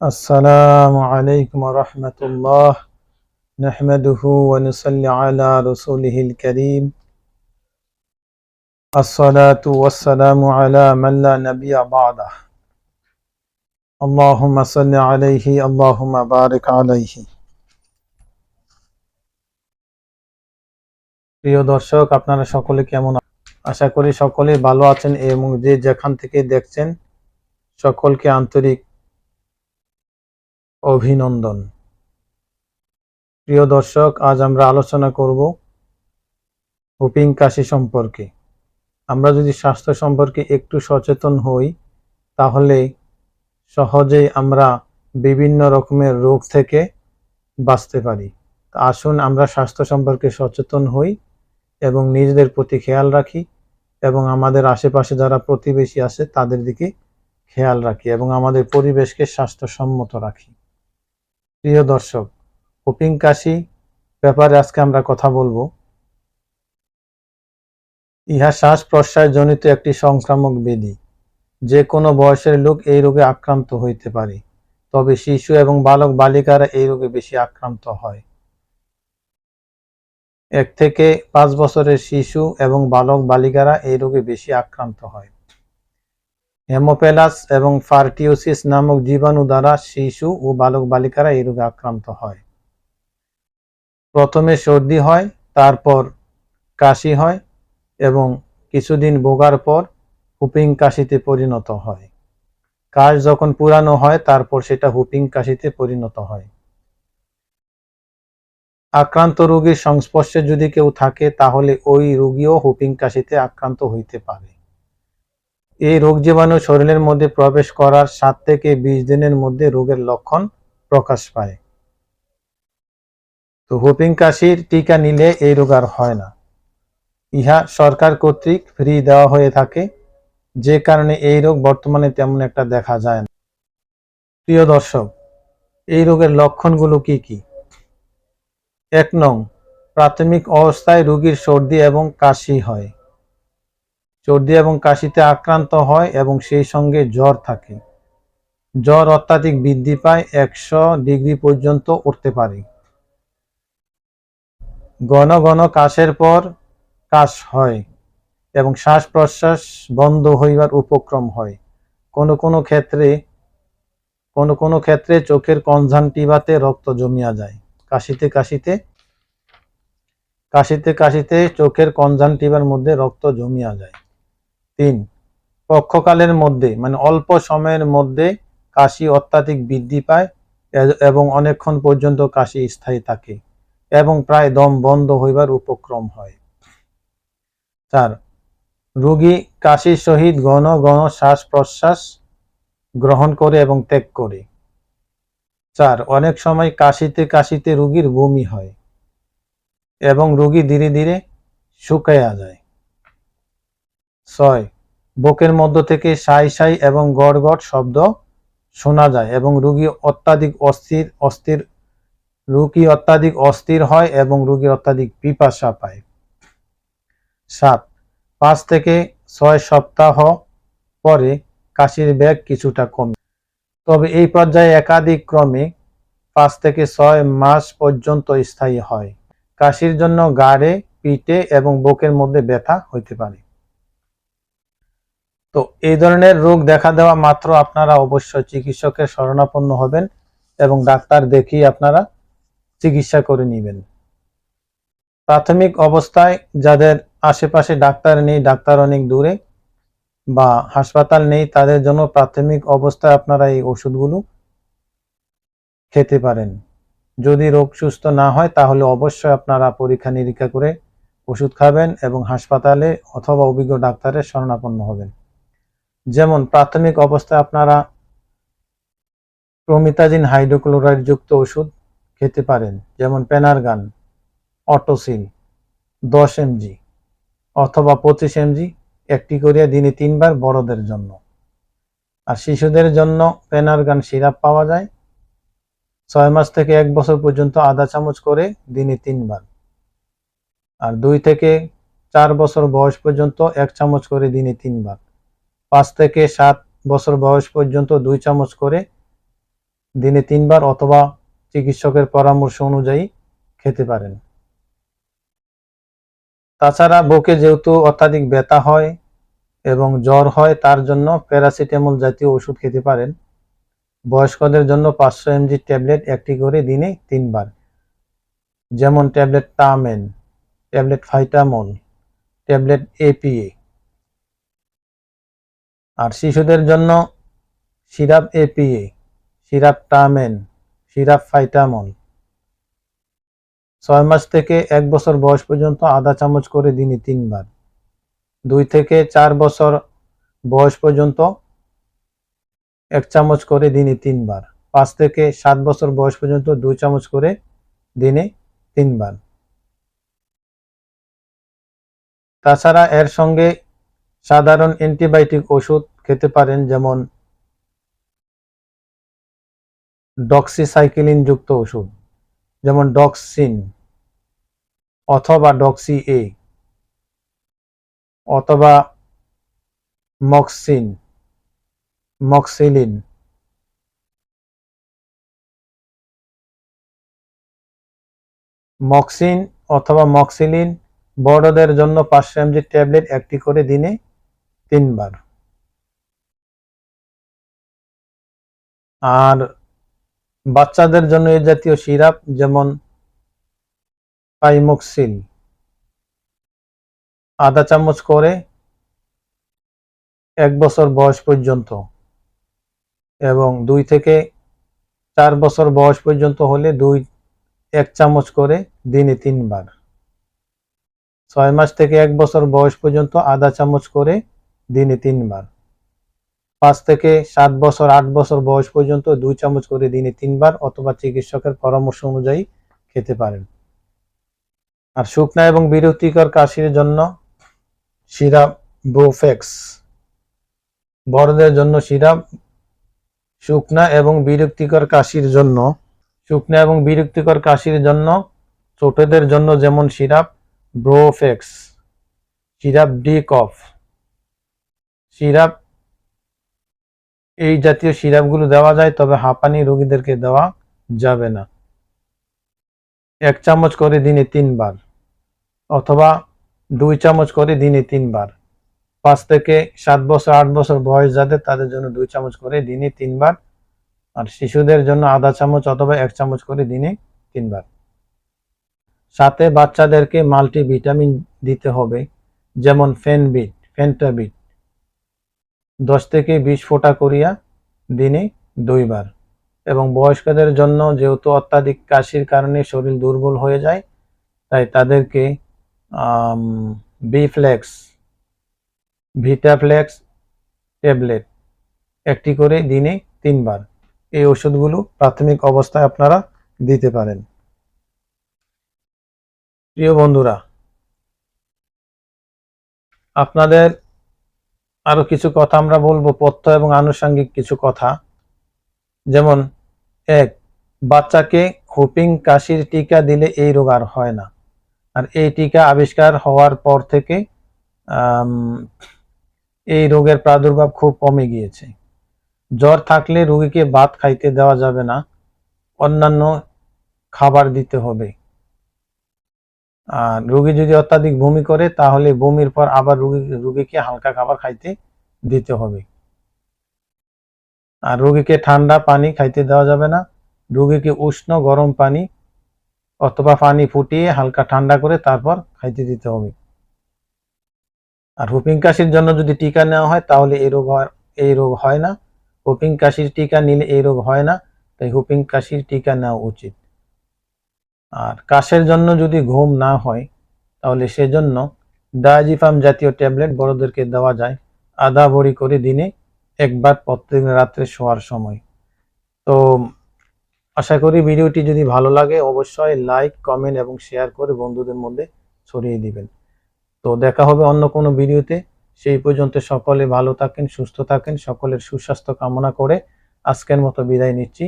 السلام عليكم ورحمة الله نحمده ونصلي على رسوله الكريم الصلاة والسلام على من لا نبي بعده اللهم صل عليه اللهم بارك عليه প্রিয় দর্শক আপনারা সকলে কেমন আছেন? আশা করি সকলে ভালো আছেন এবং যে যেখান থেকে দেখছেন সকলকে আন্তরিক অভিনন্দন। প্রিয় দর্শক, আজ আমরা আলোচনা করব হুপিং কাশি সম্পর্কে। আমরা যদি স্বাস্থ্য সম্পর্কে একটু সচেতন হই, তাহলে সহজেই আমরা বিভিন্ন রকমের রোগ থেকে বাঁচতে পারি। আসুন আমরা স্বাস্থ্য সম্পর্কে সচেতন হই এবং নিজেদের প্রতি খেয়াল রাখি এবং আমাদের আশেপাশে যারা প্রতিবেশী আছে, তাদের দিকে খেয়াল রাখি এবং আমাদের পরিবেশকে স্বাস্থ্যসম্মত রাখি। প্রিয় দর্শক হুপিং কাশি ব্যাপারে আজকে আমরা কথা বলব। ইহা শ্বাস প্রশ্বাস জনিত একটি সংক্রামক ব্যাধি যে কোনো বয়সের লোক এই রোগে আক্রান্ত হইতে পারে, তবে শিশু এবং বালক বালিকারা এই রোগে বেশি আক্রান্ত হয়। এক থেকে পাঁচ বছরের শিশু এবং বালক বালিকারা এই রোগে বেশি আক্রান্ত হয়। হেমোপেলাস এবং ফার্টিওসিস নামক জীবাণু দ্বারা শিশু ও বালক বালিকারা এই রোগে আক্রান্ত হয়। প্রথমে সর্দি হয়, তারপর কাশি হয় এবং কিছুদিন ভোগার পর হুপিং কাশিতে পরিণত হয়। কাশ যখন পুরানো হয়, তারপর সেটা হুপিং কাশিতে পরিণত হয়। আক্রান্ত রোগীর সংস্পর্শে যদি কেউ থাকে, তাহলে ওই রোগীও হুপিং কাশিতে আক্রান্ত হইতে পারে। এই রোগ জীবাণু শরীরের মধ্যে প্রবেশ করার সাত থেকে বিশ দিনের মধ্যে রোগের লক্ষণ প্রকাশ পায়। তো হুপিং কাশির টিকা নিলে এই রোগ আর হয় না। ইহা সরকার কর্তৃক ফ্রি দেওয়া হয়ে থাকে। যে কারণে এই রোগ বর্তমানে তেমন একটা দেখা যায় না। প্রিয় দর্শক, এই রোগের লক্ষণগুলো কি কি? এক নং, প্রাথমিক অবস্থায় রোগীর সর্দি এবং কাশি হয়। সর্দি এবং কাশিতে আক্রান্ত হয় এবং সেই সঙ্গে জ্বর থাকে। জ্বর অত্যাধিক বৃদ্ধি পায় একশো ডিগ্রি পর্যন্ত উঠতে পারে। ঘন ঘন কাশের পর কাশ হয় এবং শ্বাস প্রশ্বাস বন্ধ হইবার উপক্রম হয়। কোনো কোনো ক্ষেত্রে, কোনো কোনো ক্ষেত্রে চোখের কনজাংটিভাতে রক্ত জমিয়া যায়। কাশিতে কাশিতে কাশিতে কাশিতে চোখের কনজাংটিভার মধ্যে রক্ত জমিয়া যায়। তিন, পক্ষকালের মধ্যে মানে অল্প সময়ের মধ্যে কাশি অত্যাধিক বৃদ্ধি পায় এবং অনেকক্ষণ পর্যন্ত কাশি স্থায়ী থাকে এবং প্রায় দম বন্ধ হইবার উপক্রম হয়। চার, রোগী কাশির সহিত ঘন ঘন শ্বাস প্রশ্বাস গ্রহণ করে এবং ত্যাগ করে। চার, অনেক সময় কাশিতে কাশিতে রোগীর বমি হয় এবং রোগী ধীরে ধীরে শুকাইয়া যায়। ছয়। বুকের মধ্য থেকে সাই সাই এবং গড় গড় শব্দ শোনা যায় এবং রুগী অত্যাধিক অস্থির অস্থির, রুগী অত্যাধিক অস্থির হয় এবং রুগী অত্যাধিক পিপাসা পায়। সাত। পাঁচ থেকে ছয় সপ্তাহ পরে কাশির ব্যাগ কিছুটা কমে। তবে এই পর্যায়ে একাধিক ক্রমে পাঁচ থেকে ছয় মাস পর্যন্ত স্থায়ী হয়। কাশির জন্য গাড়ে পিঠে এবং বুকের মধ্যে ব্যথা হইতে পারে। তো এই ধরনের রোগ দেখা দেওয়া মাত্র আপনারা অবশ্যই চিকিৎসকের শরণাপন্ন হবেন এবং ডাক্তার দেখিয়ে আপনারা চিকিৎসা করে নেবেন। প্রাথমিক অবস্থায় যাদের আশেপাশে ডাক্তার নেই, ডাক্তার অনেক দূরে বা হাসপাতাল নেই, তাদের জন্য প্রাথমিক অবস্থায় আপনারা এই ওষুধগুলো খেতে পারেন। যদি রোগ সুস্থ না হয়, তাহলে অবশ্যই আপনারা পরীক্ষা নিরীক্ষা করে ওষুধ খাবেন এবং হাসপাতালে অথবা অভিজ্ঞ ডাক্তারের শরণাপন্ন হবেন। যেমন প্রাথমিক অবস্থায় আপনারা প্রমিতাজিন হাইড্রোক্লোরাইড যুক্ত ওষুধ খেতে পারেন, যেমন পেনারগান, অটোসিল, দশ এমজি অথবা পঁচিশ এমজি, একটি করিয়া দিনে তিনবার বড়দের জন্য। আর শিশুদের জন্য পেনারগান সিরাপ পাওয়া যায়। ছয় মাস থেকে এক বছর পর্যন্ত আধা চামচ করে দিনে তিনবার। আর দুই থেকে চার বছর বয়স পর্যন্ত এক চামচ করে দিনে তিনবার। পাঁচ থেকে সাত বছর বয়স পর্যন্ত দুই চামচ করে দিনে তিনবার অথবা চিকিৎসকের পরামর্শ অনুযায়ী খেতে পারেন। তাছাড়া বুকে যেহেতু অত্যাধিক ব্যথা হয় এবং জ্বর হয়, তার জন্য প্যারাসিটামল জাতীয় ওষুধ খেতে পারেন। বয়স্কদের জন্য পাঁচশো এমজি ট্যাবলেট একটি করে দিনে তিনবার। যেমন tablet Tamen tablet Fytamol, tablet APA আর শিশুদের জন্য syrup APA, syrup Tamen syrup Fytamol. ছয় মাস থেকে এক বছর বয়স পর্যন্ত আধা চামচ করে দিনে তিনবার। দুই থেকে চার বছর বয়স পর্যন্ত এক চামচ করে দিনে তিনবার। পাঁচ থেকে সাত বছর বয়স পর্যন্ত দুই চামচ করে দিনে তিনবার। তাছাড়া এর সঙ্গে সাধারণ অ্যান্টিবায়োটিক ওষুধ খেতে পারেন, যেমন ডক্সিসাইক্লিন যুক্ত ওষুধ, যেমন ডক্সিন অথবা ডক্সি এ অথবা মক্সিন মক্সিলিন মক্সিন অথবা মক্সিলিন বড়দের জন্য পাঁচশো এমজি ট্যাবলেট একটি করে দিনে তিনবার। আর বাচ্চাদের জন্য এই জাতীয় সিরাপ যেমন পাইমক্সিল আধা চামচ করে এক বছর বয়স পর্যন্ত এবং দুই থেকে চার বছর বয়স পর্যন্ত হলে দুই, এক চামচ করে দিনে তিনবার। ছয় মাস থেকে এক বছর বয়স পর্যন্ত আধা চামচ করে দিনে তিনবার। পাঁচ থেকে সাত বছর, আট বছর বয়স পর্যন্ত দুই চামচ করে দিনে তিনবার অথবা চিকিৎসকের পরামর্শ অনুযায়ী খেতে পারেন। আর শুকনা এবং বিরক্তিকর কাশির জন্য সিরাপ ব্রোফেক্স। বড়দের জন্য সিরাপ, শুকনা এবং বিরক্তিকর কাশির জন্য, শুকনা এবং বিরক্তিকর কাশির জন্য ছোটদের জন্য যেমন syrup Brofex, syrup D cough. Syrup, এই জাতীয় সিরাপগুলো দেওয়া যায়, তবে হাঁপানি রোগীদেরকে দেওয়া যাবে না। এক চামচ করে দিনে তিনবার, অথবা দুই চামচ করে দিনে তিনবার। পাঁচ থেকে সাত বছর, আট বছর বয়স যাদের, তাদের জন্য দুই চামচ করে দিনে তিনবার, আর শিশুদের জন্য আধা চামচ অথবা এক চামচ করে দিনে তিনবার। সাথে বাচ্চাদেরকে মাল্টি ভিটামিন দিতে হবে, যেমন ফেনবিট, ফেন্টাবিট দশ থেকে বিশ ফোঁটা করিয়া দিনে দুইবার। এবং বয়স্কদের জন্য যেহেতু অত্যাধিক কাশির কারণে শরীর দুর্বল হয়ে যায়, তাই তাদেরকে বিফ্লেক্স ভিটাফ্লেক্স ট্যাবলেট একটি করে দিনে তিনবার। এই ওষুধগুলো প্রাথমিক অবস্থায় আপনারা দিতে পারেন। প্রিয় বন্ধুরা, আপনাদের আরও কিছু কথা আমরা বলব পথ্য এবং আনুষঙ্গিক কিছু কথা। যেমন, এক, বাচ্চাকে হুপিং কাশির টিকা দিলে এই রোগ আর হয় না। আর এই টিকা আবিষ্কার হওয়ার পর থেকে এই রোগের প্রাদুর্ভাব খুব কমে গিয়েছে। জ্বর থাকলে রোগীকে ভাত খাইতে দেওয়া যাবে না, অন্যান্য খাবার দিতে হবে। রোগী যদি অত্যাধিক বমি করে, তাহলে বমির পর আবার রোগী, রোগীকে হালকা খাবার খাইতে দিতে হবে। আর রোগীকে ঠান্ডা পানি খাইতে দেওয়া যাবে না। রোগীকে উষ্ণ গরম পানি অথবা পানি ফুটিয়ে হালকা ঠান্ডা করে তারপর খাইতে দিতে হবে। আর হুপিং কাশির জন্য যদি টিকা নেওয়া হয়, তাহলে এই রোগ এই রোগ হয় না। হুপিং কাশির টিকা নিলে এই রোগ হয় না। তাই হুপিং কাশির টিকা নেওয়া উচিত। আর কাশের জন্য যদি ঘুম না হয়, তাহলে সেজন্য ডায়াজিফাম জাতীয় ট্যাবলেট বড়দেরকে দেওয়া যায়। আধা বড়ি করে দিনে একবার প্রত্যেকদিন রাত্রে শোয়ার সময়। তো আশা করি ভিডিওটি যদি ভালো লাগে, অবশ্যই লাইক, কমেন্ট এবং শেয়ার করে বন্ধুদের মধ্যে ছড়িয়ে দিবেন। তো দেখা হবে অন্য কোনো ভিডিওতে। সেই পর্যন্ত সকলে ভালো থাকেন, সুস্থ থাকেন, সকলের সুস্বাস্থ্য কামনা করে আজকের মতো বিদায় নিচ্ছি।